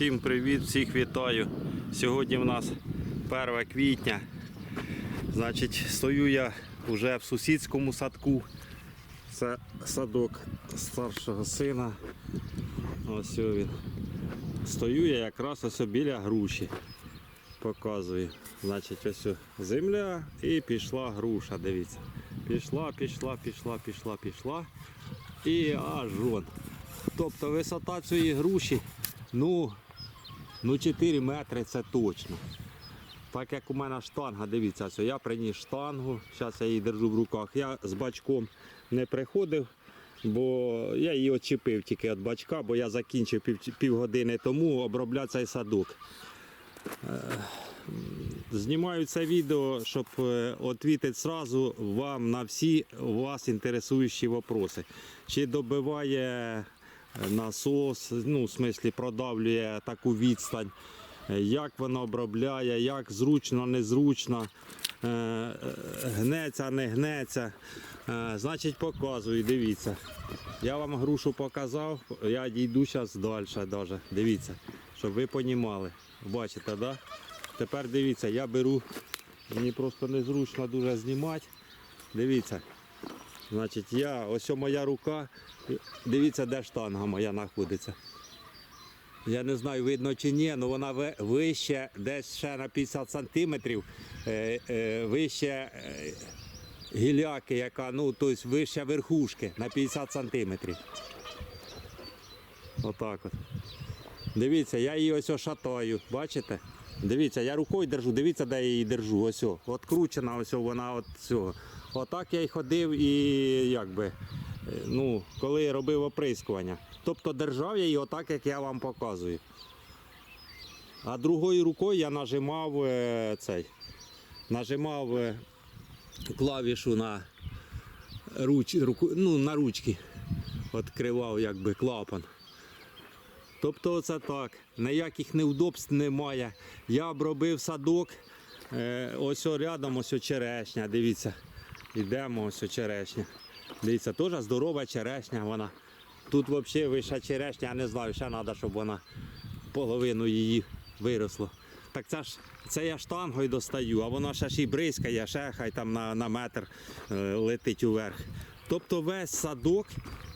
Всім привіт, всіх вітаю. Сьогодні в нас 1 квітня. Значить, стою я вже в сусідському садку. Це садок старшого сина. Ось він. Стою я якраз ось біля груші. Показую. Значить, ось земля і пішла груша. Дивіться. Пішла, пішла, пішла, пішла, пішла. І аж вон. Тобто висота цієї груші, ну, ну 4 метри це точно. Так як у мене штанга, дивіться, ось я приніс штангу, зараз я її держу в руках. Я з бачком не приходив, бо я її очепив тільки від бачка, бо я закінчив пів, півгодини тому обробляти цей садок. Е, Знімаю це відео, щоб е, відповідати сразу вам на всі вас інтересуючі вопроси. Чи добиває насос, ну, в смислі продавлює таку відстань, е, як вона обробляє, як зручно, незручно, е, е, гнеться, не гнеться. Значить, показую, дивіться. Я вам грушу показав, я дійду зараз далі. Даже. Дивіться, щоб ви розуміли. Бачите? Да? Тепер дивіться, я беру, мені просто незручно дуже знімати. Дивіться. Значить, я, ось моя рука, дивіться, де штанга моя знаходиться. Я не знаю, видно чи ні, але вона вище, десь ще на 50 сантиметрів, е, е, вище е, гіляки, яка, ну, тобто вище верхушки на 50 сантиметрів. Отак от. Дивіться, я її ось шатаю, бачите? Дивіться, я рукою держу, дивіться, де я її держу. Ось, о, от ось вона от цього. Отак я й ходив і якби, е, ну, коли робив оприскування. Тобто держав я її отак, як я вам показую. А другою рукою я нажимав е, цей, нажимав е, клавішу на, руч, руку, ну, на ручки. Відкривав якби клапан. Тобто це так, ніяких неудобств немає. Я обробив садок, ось рядом ось черешня, дивіться. Йдемо ось черешня. Дивіться, теж здорова черешня вона. Тут взагалі вища черешня, я не знаю, ще треба, щоб вона половину її виросло. Так це ж це я штангою достаю, а воно ще ж і бризкає, ще хай там на, на метр е, летить уверх. Тобто весь садок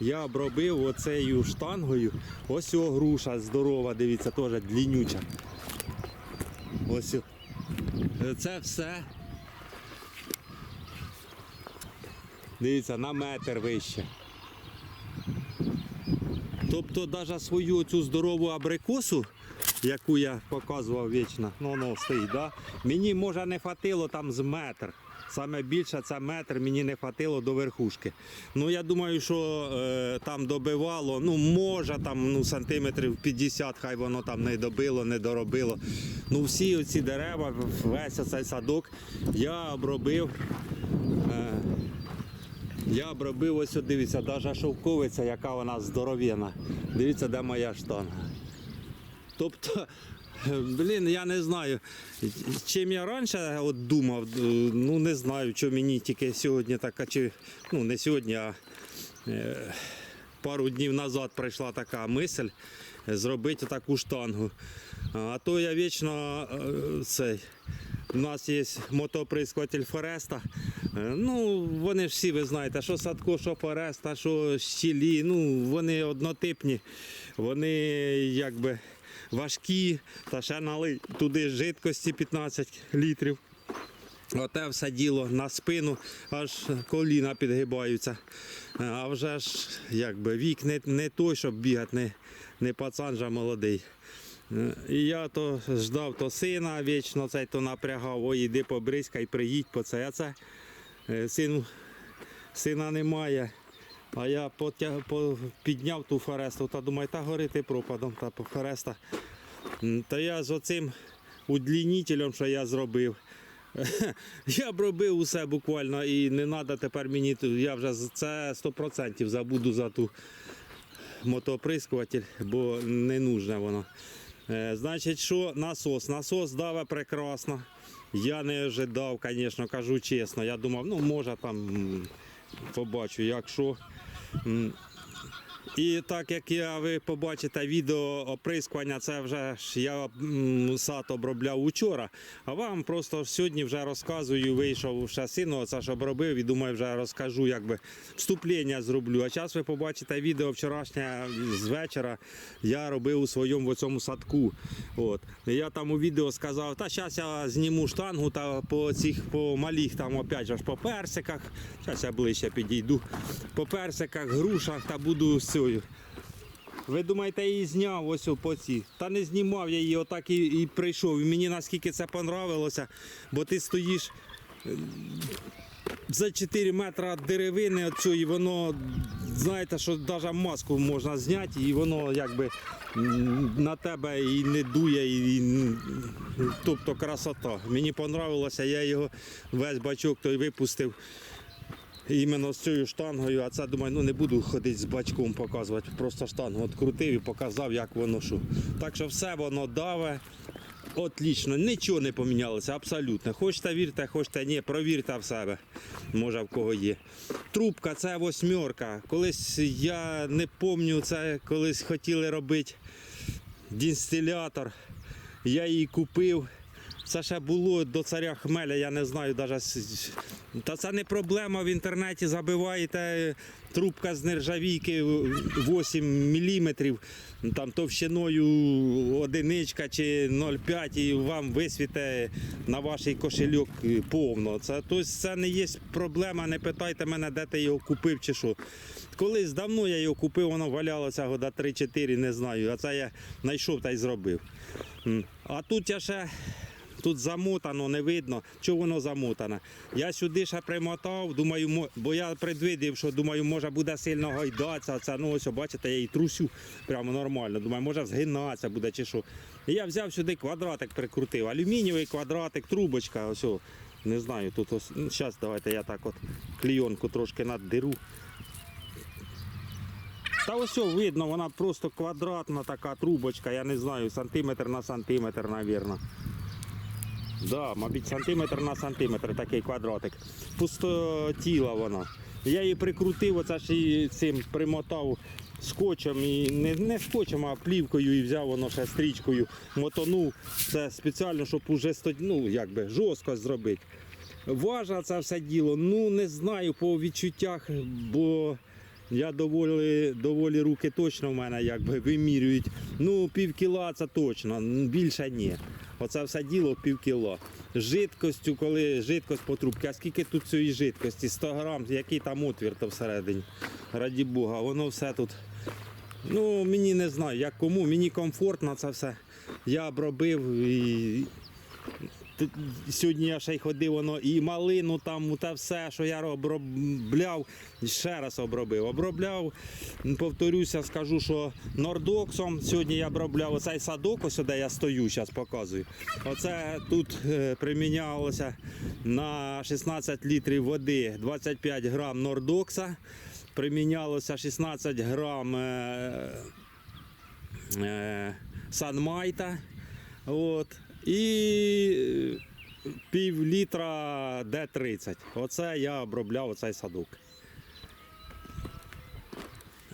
я обробив оцею штангою. Ось о груша здорова, дивіться, теж длиннюча. Ось. Е, Це все. Дивіться, на метр вище. Тобто навіть свою цю здорову абрикосу, яку я показував вічно, ну воно стоїть, да? мені може не хватило там з метр. Саме більше це метр мені не хватило до верхушки. Ну я думаю, що е, там добивало, ну може там ну, сантиметрів 50, хай воно там не добило, не доробило. Ну всі оці дерева, весь цей садок я обробив. Я обробив ось, дивіться, навіть шовковиця, яка вона здоров'яна. Дивіться, де моя штанга. Тобто, блін, я не знаю, чим я раніше от думав, ну не знаю, що мені тільки сьогодні така, чи ну не сьогодні, а е, пару днів назад прийшла така мисль зробити таку штангу. А то я вічно е, цей. У нас є мотоприскуватель Фореста. Е, Ну, вони ж всі, ви знаєте, що Садко, що Фореста, що щілі, ну, вони однотипні, вони якби важкі, та ще налий туди жидкості 15 літрів. Оте все діло на спину, аж коліна підгибаються. Е, А вже ж якби вік не, не той, щоб бігати, не, не пацан же молодий. І я то ждав то сина вічно цей то напрягав, ой, іди побризкай, приїдь по це. А це е, сину, сина немає. А я потяг, по, підняв ту форесту та думаю, та горити пропадом та по фореста. Та я з оцим удлінителем, що я зробив. Я б робив усе буквально і не треба тепер мені, я вже це 100% забуду за ту мотоприскуватель, бо не нужне воно. Е, Значить, що насос? Насос даве прекрасно. Я не ожидав, звісно, кажу чесно. Я думав, ну може там побачу, якщо. І так як я, ви побачите відео оприскування, це вже ж я сад обробляв учора. А вам просто сьогодні вже розказую, вийшов ще сину, оце ж обробив і думаю, вже розкажу, якби вступлення зроблю. А зараз ви побачите відео вчорашнє з вечора. Я робив у своєму цьому садку. От. Я там у відео сказав, та зараз я зніму штангу та по цих по малих там опять же по персиках. Зараз я ближче підійду. По персиках, грушах та буду цією. Ви думаєте, я її зняв ось по ці. Та не знімав я її, отак і, і прийшов. І мені наскільки це понравилося, бо ти стоїш е, за 4 метри деревини оцю, воно, знаєте, що навіть маску можна зняти, і воно якби на тебе і не дує, і, і тобто красота. Мені понравилося, я його весь бачок той випустив. Іменно з цією штангою, а це думаю, ну не буду ходити з бачком показувати. Просто штангу відкрутив і показав, як воно що. Так що все воно даве. Отлично, нічого не помінялося, абсолютно. Хочете вірте, хочете ні, провірте в себе. Може в кого є. Трубка це восьмерка. Колись я не пам'ятаю, це колись хотіли робити дистилятор. Я її купив. Це ще було до царя хмеля, я не знаю навіть. Та це не проблема в інтернеті. Забиваєте трубка з нержавійки 8 мм, там товщиною одиничка чи 0,5 і вам висвіте на ваш кошельок повно. Це, тобто це не є проблема, не питайте мене, де ти його купив чи що. Колись давно я його купив, воно валялося года 3-4, не знаю. А це я знайшов та й зробив. А тут я ще Тут замотано, не видно, чого воно замотане. Я сюди ще примотав, думаю, бо я предвидів, що думаю, може буде сильно гайдатися. Це, ну ось, бачите, я її трусю прямо нормально. Думаю, може згинатися буде чи що. І я взяв сюди квадратик прикрутив. Алюмінієвий квадратик, трубочка. Ось, не знаю, тут ось. Ну, зараз давайте я так от клійонку трошки наддеру. Та ось видно, вона просто квадратна така трубочка, я не знаю, сантиметр на сантиметр, мабуть. Да, мабуть, сантиметр на сантиметр такий квадратик. Пустотіла вона. Я її прикрутив, оце ж і цим примотав скотчем і не, не скотчем, а плівкою і взяв воно ще стрічкою, мотонув. Це спеціально, щоб уже ну, якби, жорстко зробити. Важа це все діло. Ну не знаю по відчуттях, бо я доволі, доволі руки точно в мене якби вимірюють. Ну, пів кіла це точно, більше ні. Оце все діло пів кіло. Жидкостю, коли жидкость по трубці, а скільки тут цієї жидкості? 100 грам, який там отвір то всередині. Раді Бога, воно все тут. Ну, мені не знаю, як кому, мені комфортно це все. Я обробив і Сьогодні я ще й ходив, воно і малину там, те все, що я обробляв, ще раз обробив. Обробляв, повторюся, скажу, що нордоксом. Сьогодні я обробляв оцей садок, ось де я стою, зараз показую. Оце тут е, примінялося на 16 літрів води 25 грам нордокса. Примінялося 16 грам е, е, санмайта. От. І пів літра Д-30. Оце я обробляв оцей садок.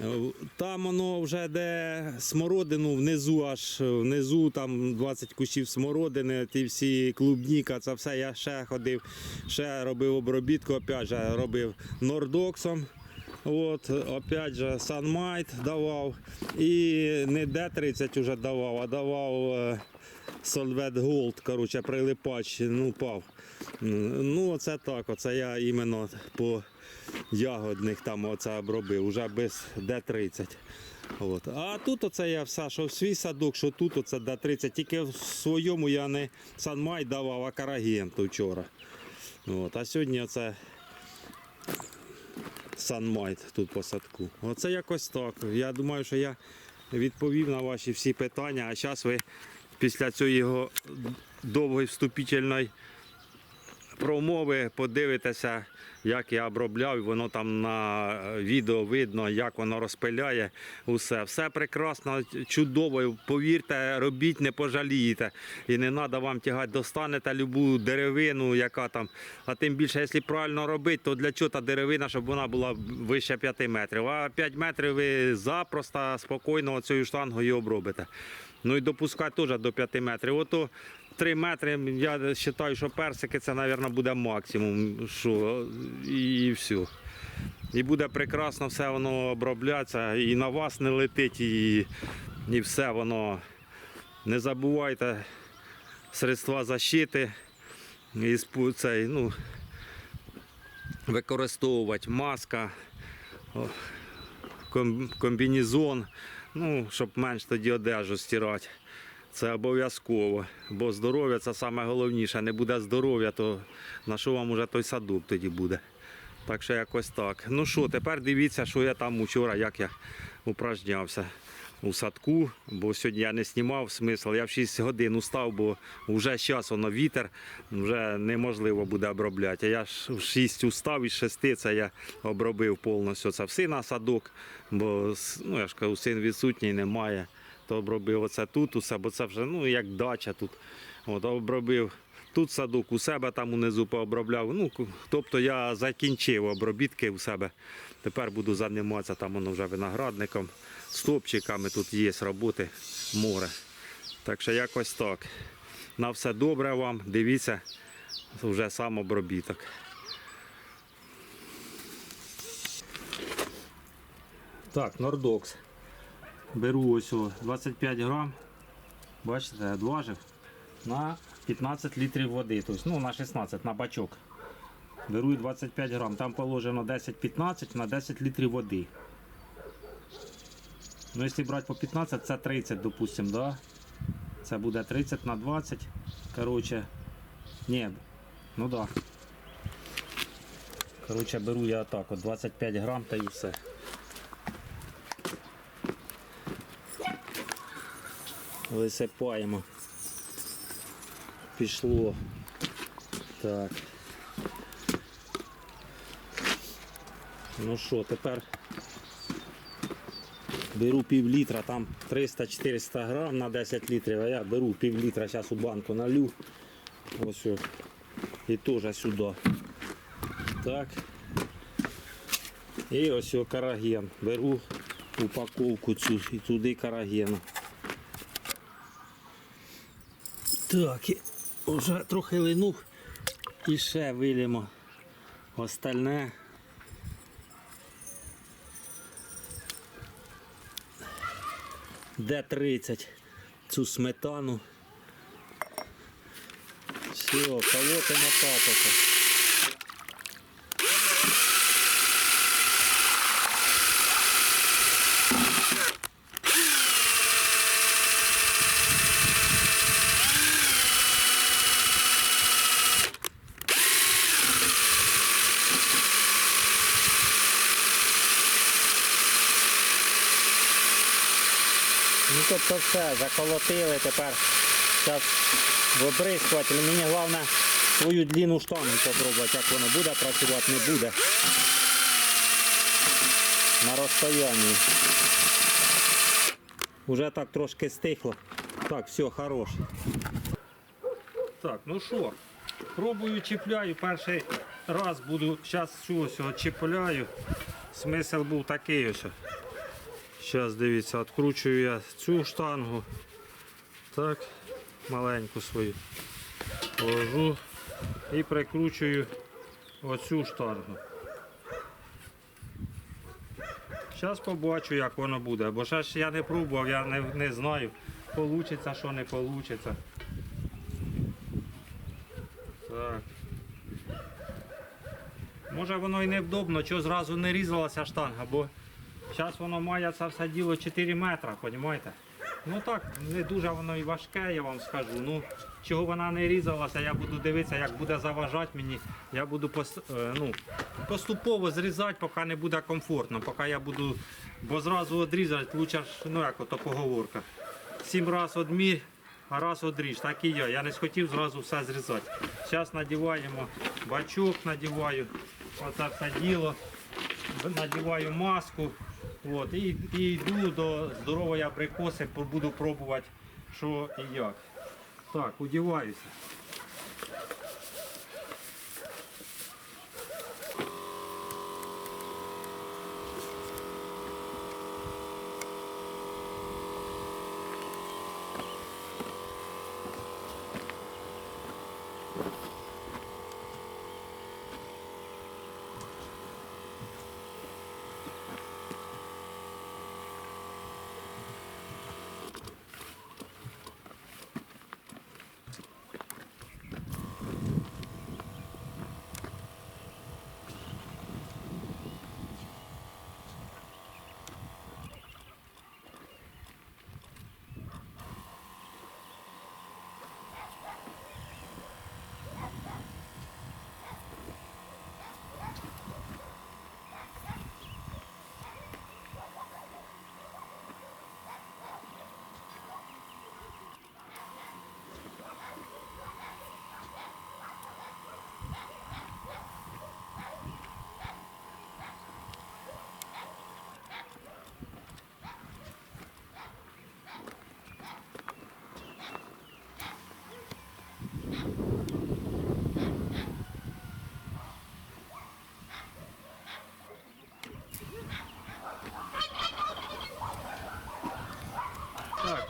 Е, Там воно вже де смородину внизу, аж внизу там 20 кущів смородини, ті всі клубніка, це все я ще ходив, ще робив обробітку, опять же робив нордоксом. От, опять же, Санмайт давав. І не Д-30 вже давав, а давав Solvet Gold, коротше, прилипач, ну, пав. Ну, оце так, оце я іменно по ягодних там оце обробив, вже без Д-30. От. А тут оце я все, що в свій садок, що тут оце Д-30. Тільки в своєму я не Санмай давав, а Карагенту вчора. От. А сьогодні оце Санмайт тут по садку. Оце якось так. Я думаю, що я відповів на ваші всі питання, а зараз ви після цього довгої вступительної про умови подивитеся, як я обробляв. Воно там на відео видно, як воно розпиляє. Усе. Все прекрасно, чудово. Повірте, робіть, не пожалієте. І не треба вам тягати, достанете любу деревину, яка там. А тим більше, якщо правильно робити, то для чого та деревина, щоб вона була вище 5 метрів. А 5 метрів ви запросто, спокійно цією штангою обробите. Ну і допускати теж до 5 метрів. Ото 3 метри, я вважаю, що персики це, мабуть, буде максимум. Що, і все. І буде прекрасно все воно оброблятися, і на вас не летить, і, і все воно. Не забувайте средства защити. І цей, ну, використовувати маска, комбінезон, ну, щоб менш тоді одежу стирати. Це обов'язково, бо здоров'я це саме головніше. Не буде здоров'я, то на що вам уже той садок тоді буде. Так що якось так. Ну що, тепер дивіться, що я там вчора, як я упражнявся у садку, бо сьогодні я не знімав смисл. Я в 6 годин устав, бо вже зараз воно вітер, вже неможливо буде обробляти. А я ж в 6 устав, із 6 це я обробив повністю це все на садок, бо ну, я ж кажу, син відсутній немає. То обробив оце тут усе, бо це вже ну, як дача тут. От, обробив тут садок, у себе там унизу пообробляв. Ну, тобто я закінчив обробітки у себе. Тепер буду займатися там воно вже виноградником, стопчиками. Тут є роботи, море. Так що якось так. На все добре вам. Дивіться, вже сам обробіток. Так, Нордокс. Беру ось о 25 грам. Бачите, одважив на 15 літрів води. Тобто, ну, на 16 на бачок. Беру 25 грам. Там положено 10-15 на 10 літрів води. Ну, якщо брати по 15, це 30, допустим, да? Це буде 30 на 20. Коротше, ні, ну да. Коротше, беру я так, от 25 грам та і все. Висипаємо. Пішло. Так. Ну що, тепер беру пів літра, там 300-400 грам на 10 літрів, а я беру пів літра, зараз у банку налю. Ось. о. І теж сюди. Так. І ось о, караген. Беру упаковку цю і туди карагену. Так, вже трохи линув і ще вилємо остальне. Д-30 цю сметану. Все, колотимо татока. Тобто все, заколотили тепер. Зараз в обрискуватель. Мені головне свою длину штангу попробувати, як воно буде працювати, не буде. На розстоянні. Уже так трошки стихло. Так, все, хорош. Так, ну що, пробую чіпляю. Перший раз буду, зараз щось чіпляю. Смисл був такий ось. Зараз дивіться, відкручую я цю штангу. Так, маленьку свою. Ложу і прикручую оцю штангу. Зараз побачу, як воно буде, бо ще ж я не пробував, я не, не знаю, получиться, що не получиться. Так. Може воно і невдобно, що зразу не різалася штанга, бо Зараз воно має це все діло 4 метри, розумієте? Ну так, не дуже воно і важке, я вам скажу. Ну, чого вона не різалася, я буду дивитися, як буде заважати мені. Я буду е, ну, поступово зрізати, поки не буде комфортно, поки я буду, бо зразу відрізати, лучше ну як ото поговорка. Сім разів одмір, а раз одріж, так і я. Я не схотів зразу все зрізати. Зараз надіваємо бачок, надіваю, оце все діло, надіваю маску. От, і, і йду до здорової абрикоси, буду пробувати, що і як. Так, одіваюся. Так,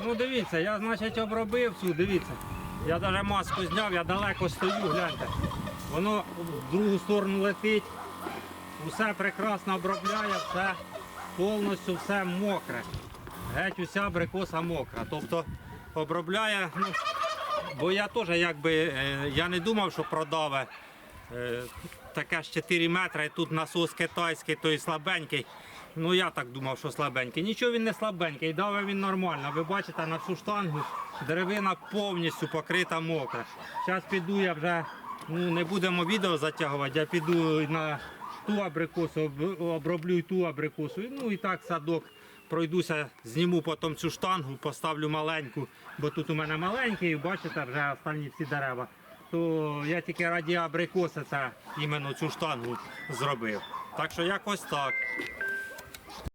ну дивіться, я значить обробив цю, дивіться. Я навіть маску зняв, я далеко стою, гляньте. Воно в другу сторону летить, усе прекрасно обробляє, все повністю все мокре. Геть уся абрикоса мокра. Тобто обробляє, ну, бо я теж якби е, я не думав, що продаве. Е, Таке ж 4 метри, і тут насос китайський, той слабенький. Ну я так думав, що слабенький. Нічого він не слабенький, давив він нормально. Ви бачите на всю штангу деревина повністю покрита мокра. Зараз піду я вже, ну не будемо відео затягувати, я піду на ту абрикосу, оброблю й ту абрикосу. Ну і так садок пройдуся, зніму потім цю штангу, поставлю маленьку, бо тут у мене маленький, бачите, вже останні всі дерева. То я тільки раді абрикоси це іменно цю штангу зробив. Так що якось так.